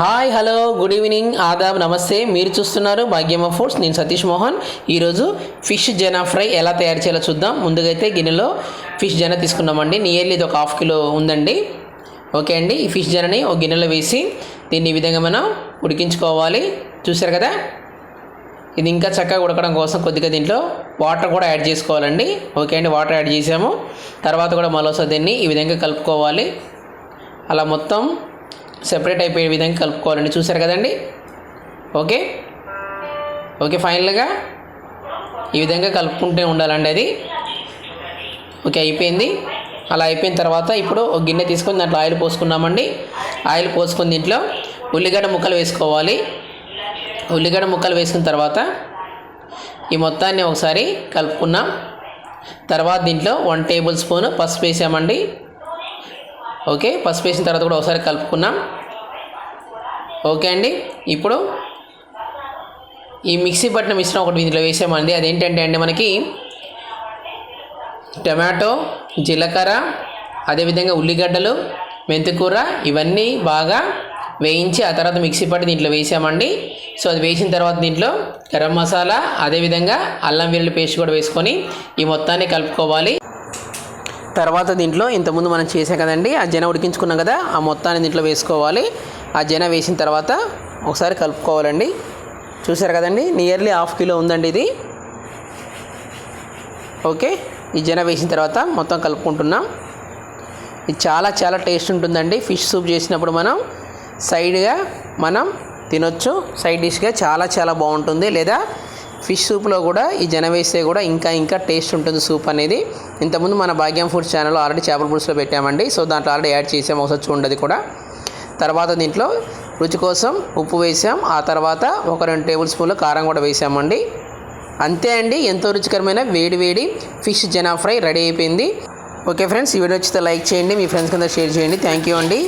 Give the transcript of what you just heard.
Hi hello good evening ఆదాబ్ నమస్తే. మీరు చూస్తున్నారు భాగ్యమ్మ ఫుడ్స్. నేను సతీష్ మోహన్. ఈరోజు ఫిష్ జనా ఫ్రై ఎలా తయారు చేయాలో చూద్దాం. ముందుగా అయితే గిన్నెలో ఫిష్ జన తీసుకున్నామండి నియర్లీ ఇది ఒక హాఫ్ కిలో ఉందండి. ఓకే అండి ఈ ఫిష్ జనని ఒక గిన్నెలో వేసి దీన్ని ఈ విధంగా మనం ఉడికించుకోవాలి. చూసారు కదా? ఇది ఇంకా చక్కగా ఉడకడం కోసం కొద్దిగా దీంట్లో వాటర్ కూడా యాడ్ చేసుకోవాలండి. ఓకే అండి వాటర్ యాడ్ చేసాము. తర్వాత కూడా మరోసారి దీన్ని ఈ విధంగా కలుపుకోవాలి. అలా మొత్తం సెపరేట్ అయిపోయే విధంగా కలుపుకోవాలండి. చూసారు కదండి? ఓకే? ఓకే ఫైనల్గా ఈ విధంగా కలుపుకుంటూ ఉండాలండి అది. ఓకే అయిపోయింది. అలా అయిపోయిన తర్వాత ఇప్పుడు ఒక గిన్నె తీసుకొని దాంట్లో ఆయిల్ పోసుకున్నామండి ఆయిల్ పోసుకొని దీంట్లో ఉల్లిగడ్డ ముక్కలు వేసుకోవాలి. ఉల్లిగడ్డ ముక్కలు వేసుకున్న తర్వాత ఈ మొత్తాన్ని ఒకసారి కలుపుకున్నాం. తర్వాత దీంట్లో వన్ టేబుల్ స్పూన్ పసుపు వేసామండి. ఓకే పసుపు వేసిన తర్వాత కూడా ఒకసారి కలుపుకున్నాం ఓకే అండి ఇప్పుడు ఈ మిక్సీ పట్టిన మిశ్రమం ఒకటి దీంట్లో వేసామండి. అదేంటంటే అండి మనకి టమాటో జీలకర్ర అదేవిధంగా ఉల్లిగడ్డలు మెంతికూర ఇవన్నీ బాగా వేయించి ఆ తర్వాత మిక్సీ పట్టి దీంట్లో వేసామండి. సో అది వేసిన తర్వాత దీంట్లో గరం మసాలా అదేవిధంగా అల్లం వెల్లుల్లి పేస్ట్ కూడా వేసుకొని ఈ మొత్తాన్ని కలుపుకోవాలి. తర్వాత దీంట్లో ఇంతకుముందు మనం చేసాం కదండి ఆ జన ఉడికించుకున్నాం కదా ఆ మొత్తాన్ని దీంట్లో వేసుకోవాలి. ఆ జన వేసిన తర్వాత ఒకసారి కలుపుకోవాలండి. చూసారు కదండి నియర్లీ హాఫ్ కిలో ఉందండి ఇది. ఓకే ఈ జన వేసిన తర్వాత మొత్తం కలుపుకుంటున్నాం. ఇది చాలా చాలా టేస్ట్ ఉంటుందండి. ఫిష్ సూప్ చేసినప్పుడు మనం సైడ్గా మనం తినొచ్చు. సైడ్ డిష్గా చాలా చాలా బాగుంటుంది. లేదా ఫిష్ సూప్లో కూడా ఈ జనవేసే వేస్తే కూడా ఇంకా ఇంకా టేస్ట్ ఉంటుంది సూప్ అనేది. ఇంతకుముందు మన భాగ్యం ఫుడ్ ఛానల్లో ఆల్రెడీ చేపల పులుసులో పెట్టామండి. సో దాంట్లో ఆల్రెడీ యాడ్ చేసాము ఒకసారి చూడండి కూడా. తర్వాత దీంట్లో రుచి కోసం ఉప్పు వేసాం. ఆ తర్వాత ఒక రెండు టేబుల్ స్పూన్లు కారం కూడా వేసామండి. అంతే అండి ఎంతో రుచికరమైన వేడి వేడి ఫిష్ జనా ఫ్రై రెడీ అయిపోయింది. ఓకే ఫ్రెండ్స్ ఈ వీడియో వచ్చితే లైక్ చేయండి మీ ఫ్రెండ్స్ కింద షేర్ చేయండి. థ్యాంక్ యూ అండి.